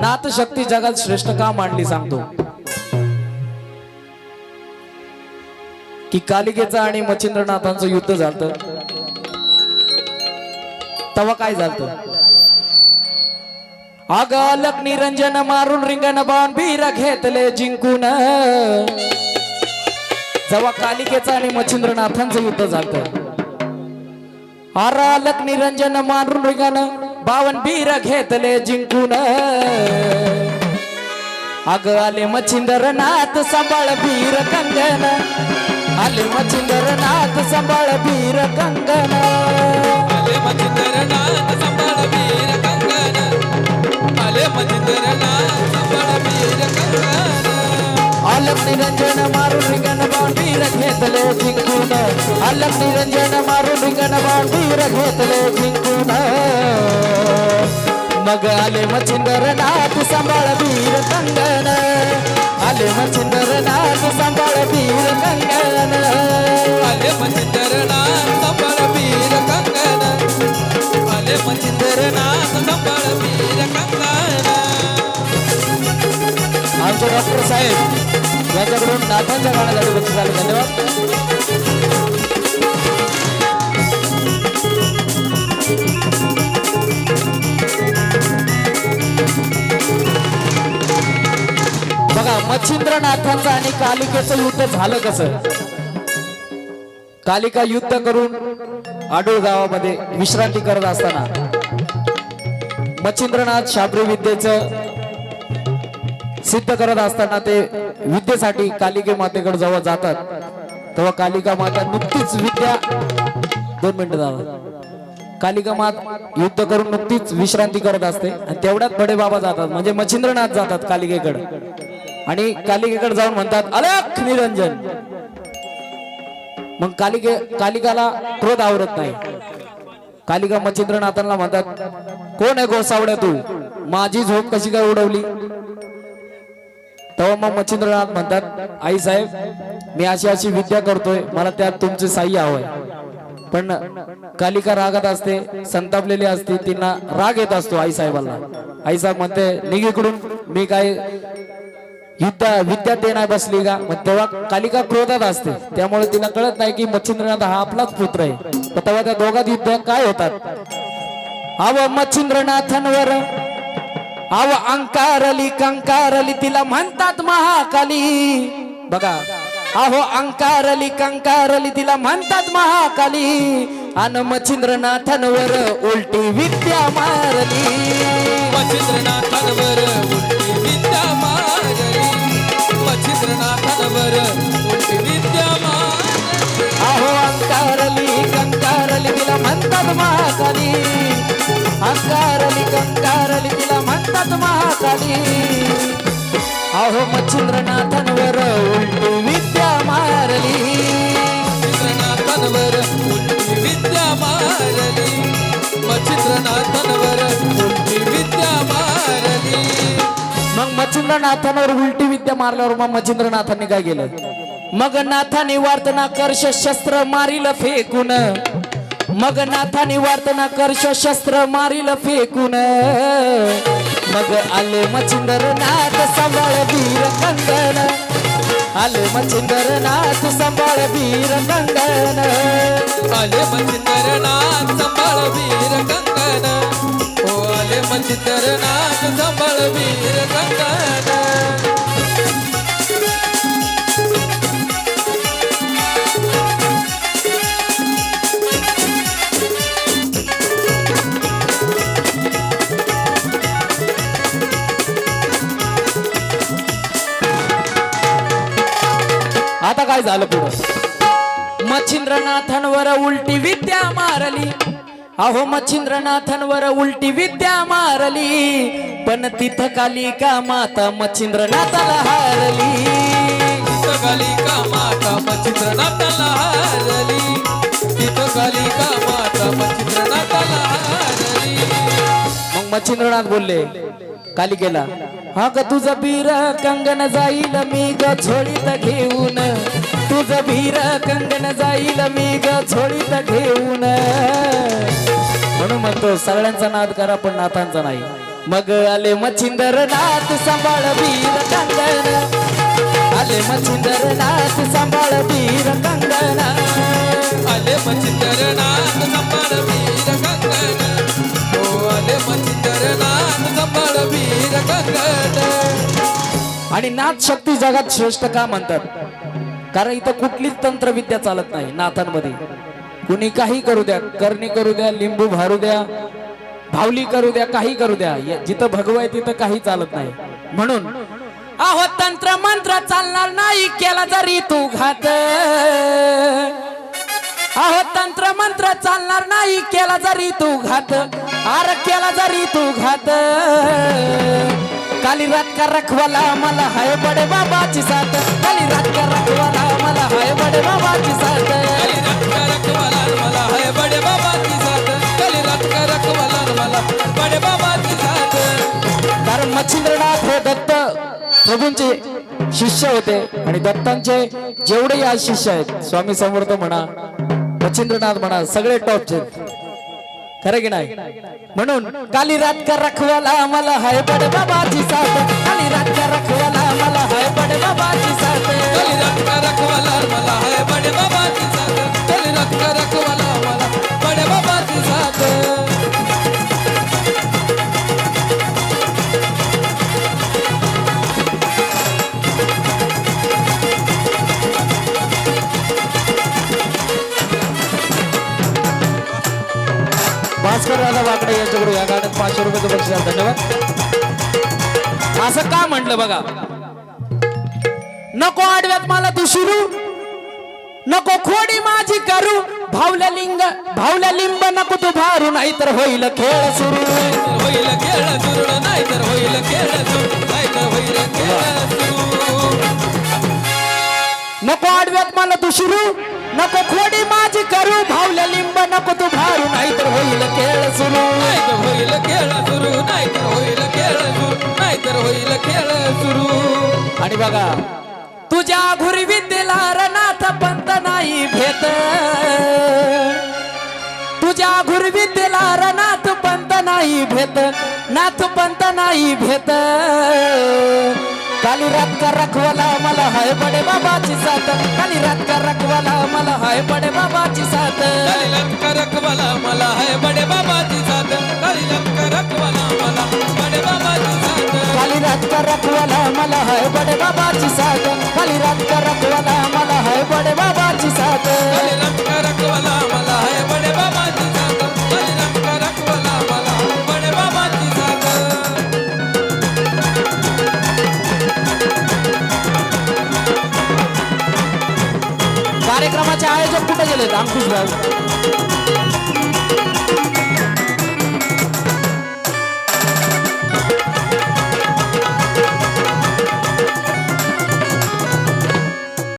नाथ शक्ती जगात श्रेष्ठ का मांडली सांगतो? की कालिकेचं आणि मच्छिंद्रनाथांचं युद्ध झालत. तेव्हा काय झालत? अग निरंजन मारून रिंगण बाण बीर घेतले जिंकून. जेव्हा कालिकेचं आणि मच्छिंद्रनाथांचं युद्ध झालत. आरालक निरंजन मारून रिंगण बावन बीर घेतले जिंकून. अग आले मच्छिंद्रनाथ सांभाळ बीर कंगन आले मच्छिंद्रनाथ सांभाळ बीर कंगन आले मच्छिंद्रनाथ संभाळ वीर कंगन आले मच्छिंद्रनाथ संभाळ वीर कंगन अलक निरंजन मारून बाण बीर घेतले जिंकून. अलक निरंजन मारून रिंगण बाण बीर घेतले जिंकून मग आले मच्छिंद्रनाथ सांभाळ बीर कंगन आले मच्छिंद्रनाथ सांभाळ बीर कंगन आले मच्छिंद्रनाथ संभाळ वीर कंगन आले मच्छिंद्रनाथ संभाळ वीर कंगन आमचे डॉक्टर साहेब यांच्याकडून नाथांच्या गाण्यासाठी बक्षीस झाले. धन्यवाद. बघा मच्छिंद्रनाथांचं आणि कालिकेचं युद्ध झालं कसं? कालिका युद्ध करून आडूळ गावामध्ये विश्रांती करत असताना मच्छिंद्रनाथ शाबरी विद्येचं सिद्ध करत असताना ते विद्येसाठी कालिके मातेकडे जेव्हा जातात. तेव्हा कालिका माता नुकतीच विद्या दोन मिनिटं जावं कालिका मात युद्ध करून नुकतीच विश्रांती करत असते आणि तेवढ्यात बडे बाबा जातात. म्हणजे मच्छिंद्रनाथ जातात कालिकेकडे. आणि कालिकेकडे जाऊन म्हणतात अलख निरंजन. मग कालिके कालिकाला क्रोध आवरत नाही. कालिका मच्छिंद्रनाथांना म्हणतात कोण आहे गोसावड्या तू? माझी झोप कशी काय उडवली? तेव्हा मग मच्छिंद्रनाथ म्हणतात आई साहेब मी अशी अशी विद्या करतोय मला त्यात तुमचे साह्य हवंय. पण कालिका रागात असते संतापलेली असते तिना राग येत असतो आई साहेबांना. आई साहेब म्हणते निघिकडून मी काय युद्ध विद्या ते नाही बसली का? मग तेव्हा कालिका क्रोधात असते. त्यामुळे तिला कळत नाही की मच्छिंद्रनाथ हा आपलाच पुत्र आहे. तर तेव्हा त्या दोघात युद्ध काय होतात? अव मच्छिंद्रनाथांवर अव अंकारली कंकारली तिला म्हणतात महाकाली. बघा अहो अंकारली कंकारली तिला म्हणतात महाकाली. अन मच्छिंद्रनाथांवर उलटी विद्या मारली. मच्छिंद्रनाथांवर उलटी मच्छिंद्रनाथांवर उलटी विद्या मारली अहो अंकारली कंकारली तिला म्हणतात महाकाली अंकारली कंकारली तिला म्हणतात मच्छिंद्रनाथांवर उलटी विद्या मारल्यावर मग मच्छिंद्रनाथांनी काय केलं? मग नाथाने वार्तना कर्ष शस्त्र मारिल फेकून. मग नाथाने वार्तना कर्ष शस्त्र मारिल फेकून. मग आले मच्छिंद्रनाथ सांभाळ वीर कंगन आले मच्छिंद्रनाथ सांभाळ वीर कंगन आले मच्छिंद्रनाथ आले मच्छिंद्रनाथ संभाळ वीर कंगन आता काय झालं पुढं? मच्छिंद्रनाथांवर उलटी विद्या मारली. अहो मच्छिंद्रनाथांवर उलटी विद्या मारली पण तिथं कालिका माता मच्छिंद्रनाथाला हारली. तिथं कालिका माता मच्छिंद्रनाथाला हारली. तिथं कालिका माता मच्छिंद्रनाथाला हारली. मग मच्छिंद्रनाथ बोलले कालिकेला हा का तुझं बीर कंगन जाईल मी ग झोळीत घेऊन? तुझं बीर कंगन जाईल मी ग झोळीत घेऊन? म्हणून म्हणतो सगळ्यांचा नाद करा पण नाथांचा नाही. मग आले मच्छिंदर नाथ सांभाळ वीर कंगन आले मच्छिंदर नाथ सांभाळ वीर कंगन आले मच्छिंदर नाथ सांभाळ वीर कंगन हो आले मच्छिंदर नाथ सांभाळ वीर कंगन आणि नाथ शक्ती जगात श्रेष्ठ का म्हणतात? कारण इथं कुठलीच तंत्रविद्या चालत नाही नाथांमध्ये. कुणी काही करू द्या करणी करू द्या लिंबू भारू द्या भावली करू द्या काही करू द्या जिथं भगव आहे तिथं काही चालत नाही. म्हणून अहो तंत्र मंत्र चालणार नाही केला जरी तू घात. अहो तंत्र मंत्र चालणार नाही केला जरी तू घात. आर केला जरी तू घात. काली रात का रखवाला मला हाय बडे बाबाची साथ. काली रात का रखवाला मला हाय बडे बाबाची साथ. कारण मच्छिंद्रनाथ हे दत्त प्रभूंचे शिष्य होते आणि दत्तांचे जेवढे आज शिष्य आहेत स्वामी समर्थ म्हणा मच्छिंद्रनाथ म्हणा सगळे टॉपचे खरं की नाही? म्हणून काली रात का रखवाला मला हाय बड बाबाची साथ. पाचशे रुपयाचं बक्षीस. धन्यवाद. असं का म्हटलं बघा? नको आडव्यात मला तू शिरू नको खोडी माझी करू. भावल्या लिंग भावल्या लिंब नको तू भारू नाही तर होईल खेळ सुरू. होईल खेळ सुरू नाही तर होईल खेळ सुरू नाही तर होईल खेळ सुरू. नको आडव्यात मला तू शिरू नको खोडी माझी करू. भावल्या लिंब नको तू भारू नाही तर होईल खेळ सुरू. आणि बघा तुझ्या घुरी विद्येला रनाथ पंत नाही भेट तुझ्या घुरी विद्येला रनाथ पंत नाही भेट नाथ पंत नाही भेट काली रात का रखवाला मला हाय बडे बाबाची साथ. काली रात का रखवाला मला हाय बडे बाबाची साथ. काली रात का रखवाला मला हाय बडे बाबाची साथ. काली रात का रखवाला मला बडे बाबाची खाली काली रात का रखवाला? मला हाय बडे बाबाची साथ. खाली रात का रखवाला? मला हाय बडे बाबाची साथ. रखवाला? मला है बडे बाबाची साथ. काली लंक रखवाला? मला बडे बाबाची साथ. कार्यक्रमाचे आयोजक कुठे गेलेत? अंकुश भाऊ